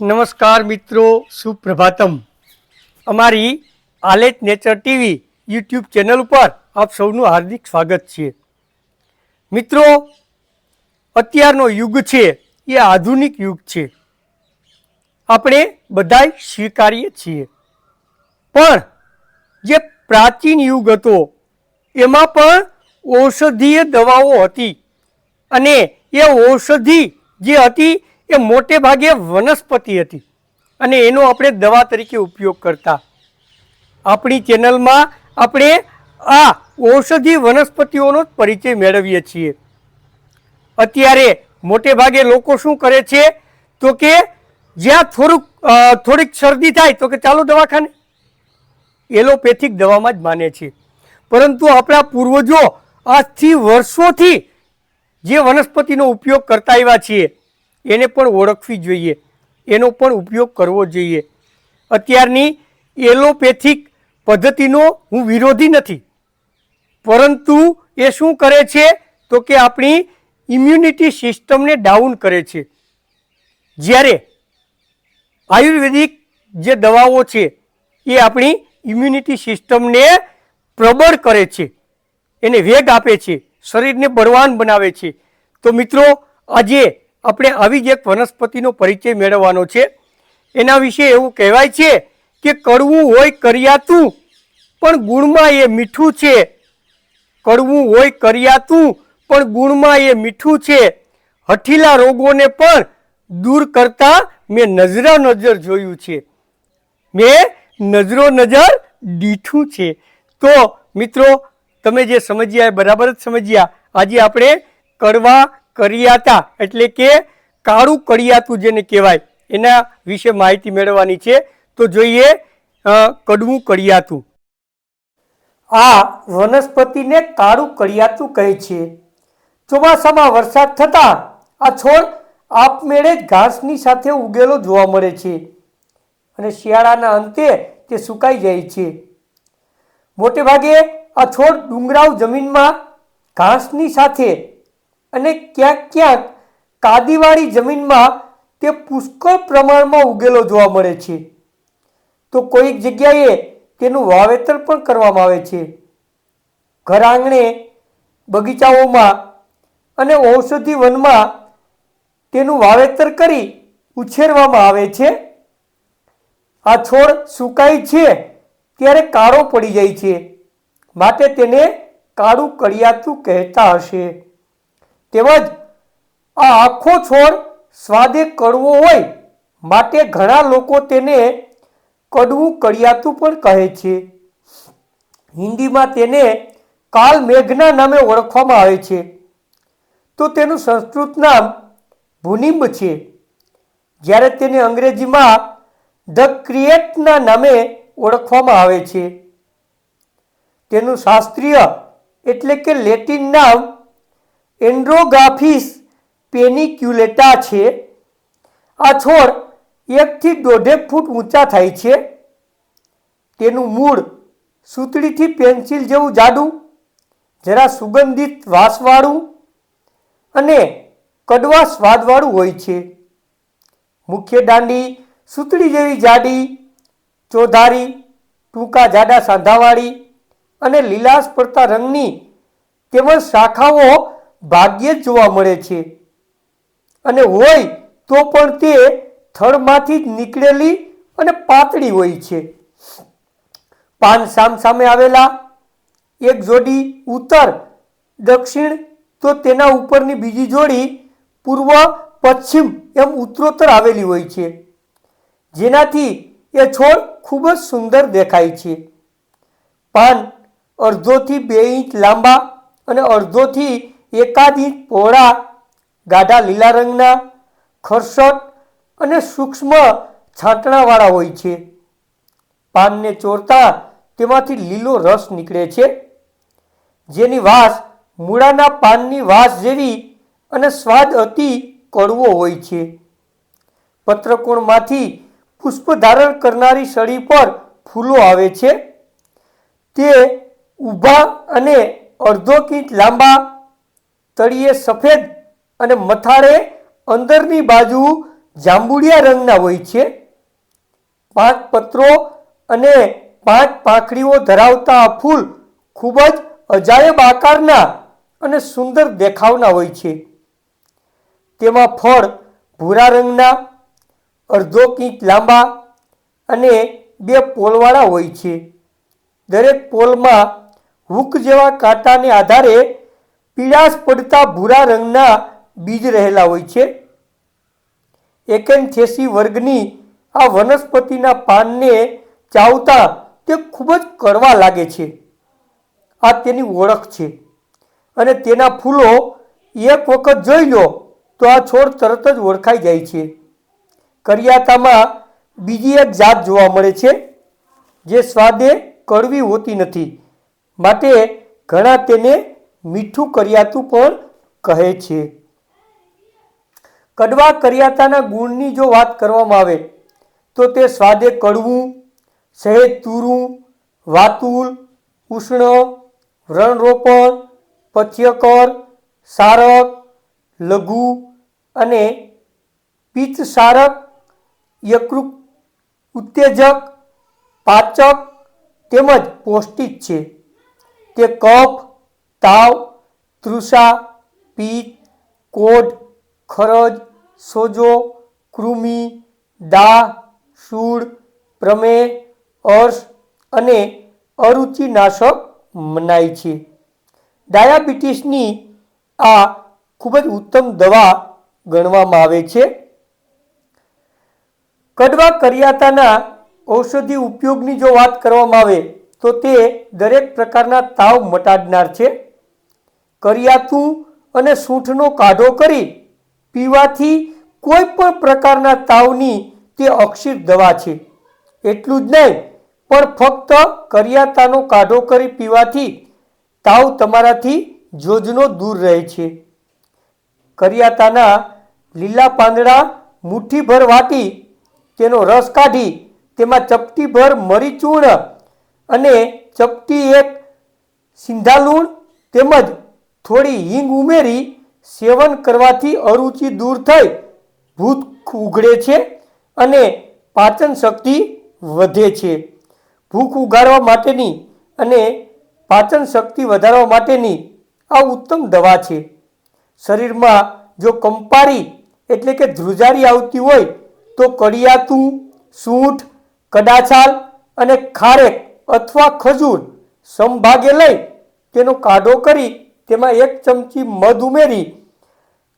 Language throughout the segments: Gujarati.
નમસ્કાર મિત્રો, સુપ્રભાતમ. અમારી આલેટ નેચર ટીવી યુટ્યુબ ચેનલ ઉપર આપ સૌનું હાર્દિક સ્વાગત છે. મિત્રો, અત્યારનો યુગ છે, એ આધુનિક યુગ છે. આપણે બધાય સ્વીકારીએ છીએ. પણ જે પ્રાચીન યુગ હતો, એમાં પણ ઔષધીય દવાઓ હતી. અને એ ઔષધિ જે હતી એ મોટે ભાગે વનસ્પતિ હતી અને એનો આપણે દવા તરીકે ઉપયોગ કરતા. આપણી ચેનલમાં આપણે આ ઔષધિ વનસ્પતિઓનો જ પરિચય મેળવીએ છીએ. અત્યારે મોટે ભાગે લોકો શું કરે છે? તો કે જ્યાં થોડુંક થોડીક શરદી થાય તો કે ચાલો દવાખાને. એલોપેથિક દવામાં જ માને છે. પરંતુ આપણા પૂર્વજો આજથી વર્ષોથી જે વનસ્પતિનો ઉપયોગ કરતા આવ્યા છીએ એને પણ ઓળખવી જોઈએ. એનો પણ ઉપયોગ કરવો જોઈએ. અત્યારની એલોપેથિક પદ્ધતિનો હું વિરોધી નથી. પરંતુ એ શું કરે છે? તો કે આપણી ઇમ્યુનિટી સિસ્ટમને ડાઉન કરે છે. જ્યારે આયુર્વેદિક જે દવાઓ છે, એ આપણી ઇમ્યુનિટી સિસ્ટમને પ્રબળ કરે છે. એને વેગ આપે છે. શરીરને બળવાન બનાવે છે. તો મિત્રો, આજે આપણે આવી જ એક વનસ્પતિનો પરિચય મેળવવાનો છે. એના વિશે એવું કહેવાય છે કે કડવું હોય કરિયાતું, પણ ગુણમાં એ મીઠું છે. કડવું હોય કરિયાતું, પણ ગુણમાં એ મીઠું છે. હઠીલા રોગોને પણ દૂર કરતા મેં નજરા નજર જોયું છે. મેં નજરો નજર દીઠું છે. તો મિત્રો, તમે જે સમજ્યા એ બરાબર જ સમજ્યા. આજે આપણે કડવા કરિયાતા એટલે કે કાળું કડિયાતું જેને કહેવાય, એના વિશે માહિતી મેળવવાની છે. તો જોઈએ કડવું કડિયાતું. આ વનસ્પતિને કાળું કડિયાતું કહે છે. ચોમાસામાં વરસાદ થતાં આ છોડ આપમેળે જ ઘાસની સાથે ઉગેલો જોવા મળે છે અને શિયાળાના અંતે તે સુકાઈ જાય છે. મોટે ભાગે આ છોડ ડુંગરાવ જમીનમાં ઘાસની સાથે અને ક્યાંક ક્યાંક કાદીવાળી જમીનમાં તે પુષ્કળ પ્રમાણમાં ઉગેલો જોવા મળે છે. તો કોઈક જગ્યાએ તેનું વાવેતર પણ કરવામાં આવે છે. ઘર આંગણે બગીચાઓમાં અને ઔષધિ વનમાં તેનું વાવેતર કરી ઉછેરવામાં આવે છે. આ છોડ સુકાય છે ત્યારે કાળો પડી જાય છે. માટે તેને કાળું કડિયાતું કહેતા હશે. તેમજ આ આખો છોડ સ્વાદે કડવો હોય માટે ઘણા લોકો તેને કડવું કડિયાતું પણ કહે છે. હિન્દીમાં તેને કાલ મેઘના નામે ઓળખવામાં આવે છે. તો તેનું સંસ્કૃત નામ ભુનિંબ છે. જ્યારે તેને અંગ્રેજીમાં ધ ક્રિએટના નામે ઓળખવામાં આવે છે. તેનું શાસ્ત્રીય એટલે કે લેટિન નામ એન્ડ્રોગાફિસ પેનિક્યુલેટા છે. આ છોડ એકથી દોઢેક ફૂટ ઊંચા થાય છે. તેનું મૂળ સૂતળીથી પેન્સિલ જેવું જાડું, જરા સુગંધિત વાસવાળું અને કડવા સ્વાદવાળું હોય છે. મુખ્ય દાંડી સૂતળી જેવી જાડી, ચોધારી, ટૂંકા જાડા સાંધાવાળી અને લીલાશ પડતા રંગની તેમજ શાખાઓ ભાગ્યે જ જોવા મળે છે. અને હોય તો પણ તે થડમાંથી જ નીકળેલી અને પાતળી હોય છે. પાન સામ સામે આવેલા એક જોડી ઉત્તર, દક્ષિણ તો તેના ઉપરની બીજી જોડી પૂર્વ, પશ્ચિમ એમ ઉત્તરોત્તર આવેલી હોય છે. જેનાથી એ છોડ ખૂબ જ સુંદર દેખાય છે. પાન અડધોથી બે ઇંચ લાંબા અને અડધોથી ઇંચ પહોળા ગાઢા લીલા રંગના ખરસટ અને સૂક્ષ્મ છાંટણાવાળા હોય છે. પાનને ચોરતા તેમાંથી લીલો રસ નીકળે છે. જેની વાસ મૂળાના પાનની વાસ જેવી અને સ્વાદ અતિ કડવો હોય છે. પત્રકોણમાંથી પુષ્પ ધારણ કરનારી સળી પર ફૂલો આવે છે. તે ઊભા અને અડધો કિંચ લાંબા તળિયે સફેદ અને મથાળે અંદરની બાજુ જાંબુડિયા રંગના હોય છે. પાંચ પત્રો અને પાંચ પાંખડીઓ ધરાવતા આ ફૂલ ખૂબ જ અજાયબ આકારના અને સુંદર દેખાવના હોય છે. તેમાં ફળ ભૂરા રંગના, અડધો ઇંચ લાંબા અને બે પોલવાળા હોય છે. દરેક પોલમાં હુક જેવા કાંટાને આધારે પીળાશ પડતા ભૂરા રંગના બીજ રહેલા હોય છે. એકેન્થેસી વર્ગની આ વનસ્પતિના પાનને ચાવતા તે ખૂબ જ કડવા લાગે છે. આ તેની ઓળખ છે. અને તેના ફૂલો એક વખત જોઈ લો તો આ છોડ તરત જ ઓળખાઈ જાય છે. કરિયાતામાં બીજી એક જાત જોવા મળે છે, જે સ્વાદે કડવી હોતી નથી. માટે ઘણા તેને મીઠું કરિયાતું પણ કહે છે. કડવા કરિયાતાના ગુણની જો વાત કરવામાં આવે, તો તે સ્વાદે કડવું, સહેજ તુરું, વાતુલ, ઉષ્ણ વ્રણરોપણ પથ્યકર, સારક, લઘુ અને પિત્તસારક, યકૃત, ઉત્તેજક, પાચક તેમજ પૌષ્ટિક છે. તે કફ તાવ, તૃષા પિત્ત કોઢ, ખરજ, સોજો, કૃમિ દાહ શૂળ પ્રમેહ અર્શ અને અરુચિનાશક મનાય છે. ડાયાબિટીસની આ ખૂબ જ ઉત્તમ દવા ગણવામાં આવે છે. કડવા કરિયાતાના ઔષધિ ઉપયોગની જો વાત કરવામાં આવે, તો તે દરેક પ્રકારના તાવ મટાડનાર છે. કરિયાતું અને સૂંઠનો કાઢો કરી પીવાથી કોઈ પણ પ્રકારના તાવની તે અક્ષિત દવા છે. એટલું જ નહીં, પણ ફક્ત કરિયાતાનો કાઢો કરી પીવાથી તાવ તમારાથી જોજનો દૂર રહે છે. કરિયાતાના લીલા પાંદડા મુઠ્ઠીભર વાટી તેનો રસ કાઢી તેમાં ચપટીભર મરી ચૂર્ણ અને ચપટી એક સિંધાલૂણ તેમજ થોડી હિંગ ઉમેરી સેવન કરવાથી અરુચિ દૂર થઈ ભૂત ઉઘડે છે અને પાચન શક્તિ વધે છે. ભૂખ ઉગાડવા માટેની અને પાચન શક્તિ વધારવા માટેની આ ઉત્તમ દવા છે. શરીરમાં જો કંપારી એટલે કે ધ્રુજારી આવતી હોય, તો કડિયાતું, સૂંઠ, કડાછાલ અને ખારેક અથવા ખજૂર સમભાગે લઈ તેનો કાઢો કરી તેમાં એક ચમચી મધ ઉમેરી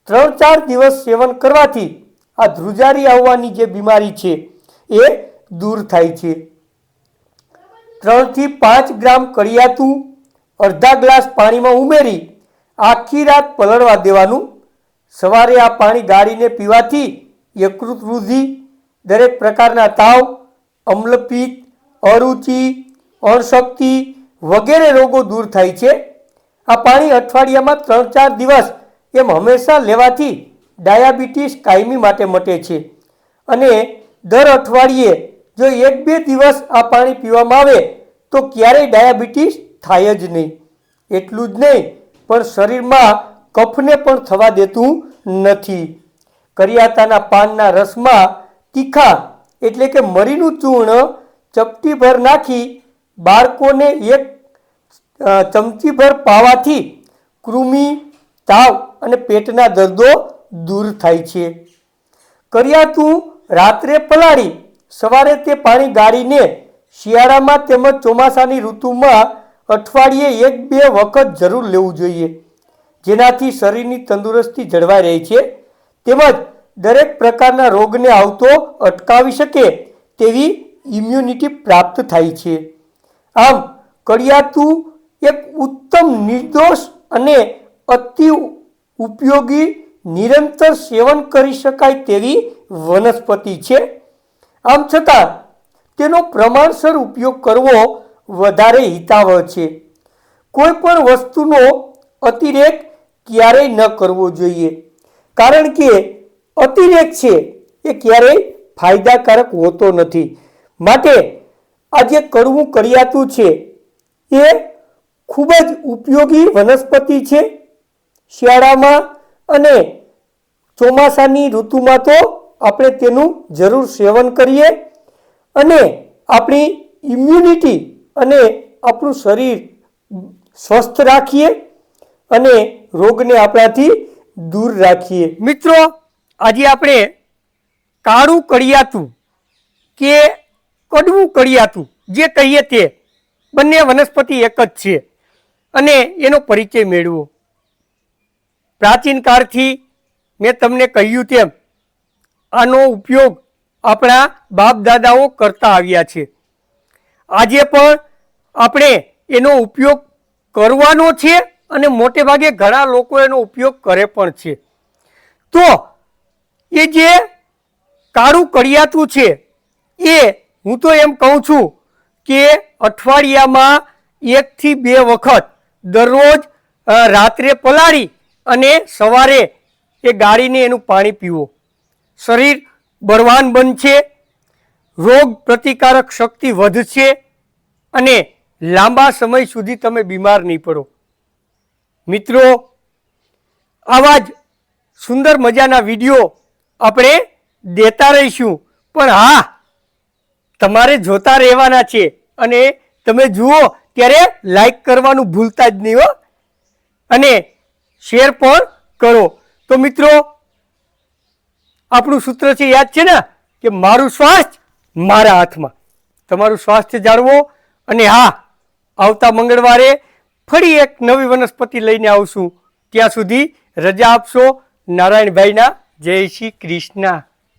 ત્રણ ચાર દિવસ સેવન કરવાથી આ ધ્રુજારી આવવાની જે બીમારી છે એ દૂર થાય છે. ત્રણથી પાંચ ગ્રામ કડિયાતું અડધા ગ્લાસ પાણીમાં ઉમેરી આખી રાત પલળવા દેવાનું. સવારે આ પાણી ગાળીને પીવાથી યકૃત વૃદ્ધિ, દરેક પ્રકારના તાવ, અમ્લપિત્ત, અરુચિ, અણશક્તિ વગેરે રોગો દૂર થાય છે. આ પાણી અઠવાડિયામાં ત્રણ ચાર દિવસ એમ હંમેશા લેવાથી ડાયાબિટીસ કાયમી માટે મટે છે. અને દર અઠવાડિયે જો એક બે દિવસ આ પાણી પીવામાં આવે, તો ક્યારેય ડાયાબિટીસ થાય જ નહીં. એટલું જ નહીં, પણ શરીરમાં કફને પણ થવા દેતું નથી. કરિયાતાના પાનના રસમાં તીખા એટલે કે મરીનું ચૂર્ણ ચપટીભર નાખી બાળકોને એક ચમચીભર પાવાથી કૃમિ, તાવ અને પેટના દર્દો દૂર થાય છે. કરિયાતું રાત્રે પલાળી, સવારે તે પાણી ગાળીને શિયાળામાં તેમજ ચોમાસાની ઋતુમાં અઠવાડિયે એક બે વખત જરૂર લેવું જોઈએ. જેનાથી શરીરની તંદુરસ્તી જળવાઈ રહે છે. તેમજ દરેક પ્રકારના રોગને આવતો અટકાવી શકે તેવી ઇમ્યુનિટી પ્રાપ્ત થાય છે. આમ કડિયાતું એક ઉત્તમ નિર્દોષ અને અતિ ઉપયોગી નિરંતર સેવન કરી શકાય તેવી વનસ્પતિ છે. આમ છતાં, તેનો પ્રમાણસર ઉપયોગ કરવો વધારે હિતાવહ છે. કોઈ પણ વસ્તુનો અતિરેક ક્યારેય ન કરવો જોઈએ, કારણ કે અતિરેક છે એ ક્યારેય ફાયદાકારક હોતો નથી. માટે આ જે કરવું કર્યાતું છે એ ખૂબ જ ઉપયોગી વનસ્પતિ છે. શિયાળામાં અને ચોમાસાની ઋતુમાં તો આપણે તેનું જરૂર સેવન કરીએ અને આપણી ઇમ્યુનિટી અને આપણું શરીર સ્વસ્થ રાખીએ અને રોગને આપણાથી દૂર રાખીએ. મિત્રો, આજે આપણે કાળું કડિયાતું કે કડવું કડિયાતું જે કહીએ તે બંને વનસ્પતિ એક જ છે. અને એનો પરિચય મેળવો. પ્રાચીન કાળથી મેં તમને કહ્યું તેમ, આનો ઉપયોગ આપણા બાપ દાદાઓ કરતા આવ્યા છે. આજે પણ આપણે એનો ઉપયોગ કરવાનો છે અને મોટે ભાગે ઘણા લોકો એનો ઉપયોગ કરે પણ છે. તો એ જે કાળું કડિયાતું છે, એ હું તો એમ કહું છું કે અઠવાડિયામાં એકથી બે વખત દરરોજ રાત્રે પલાળી અને સવારે એ ગાળીને એનું પાણી પીવો. શરીર બળવાન બનશે, રોગ પ્રતિકારક શક્તિ વધશે અને લાંબા સમય સુધી તમે બીમાર નહીં પડો. મિત્રો, આવા જ સુંદર મજાના વીડિયો આપણે દેતા રહીશું. પણ હા, તમારે જોતા રહેવાના છે અને તમે જુઓ ત્યારે લાઈક કરવાનું ભૂલતા જ નહીં હો. અને શેર પણ કરો. તો મિત્રો, આપણું સૂત્ર છે યાદ છે ને? કે મારું સ્વાસ્થ્ય મારા હાથમાં. તમારું સ્વાસ્થ્ય જાળવો. અને હા, આવતા મંગળવારે ફરી એક નવી વનસ્પતિ લઈને આવશું. ત્યાં સુધી રજા આપશો. નારાયણભાઈના જય શ્રી કૃષ્ણ.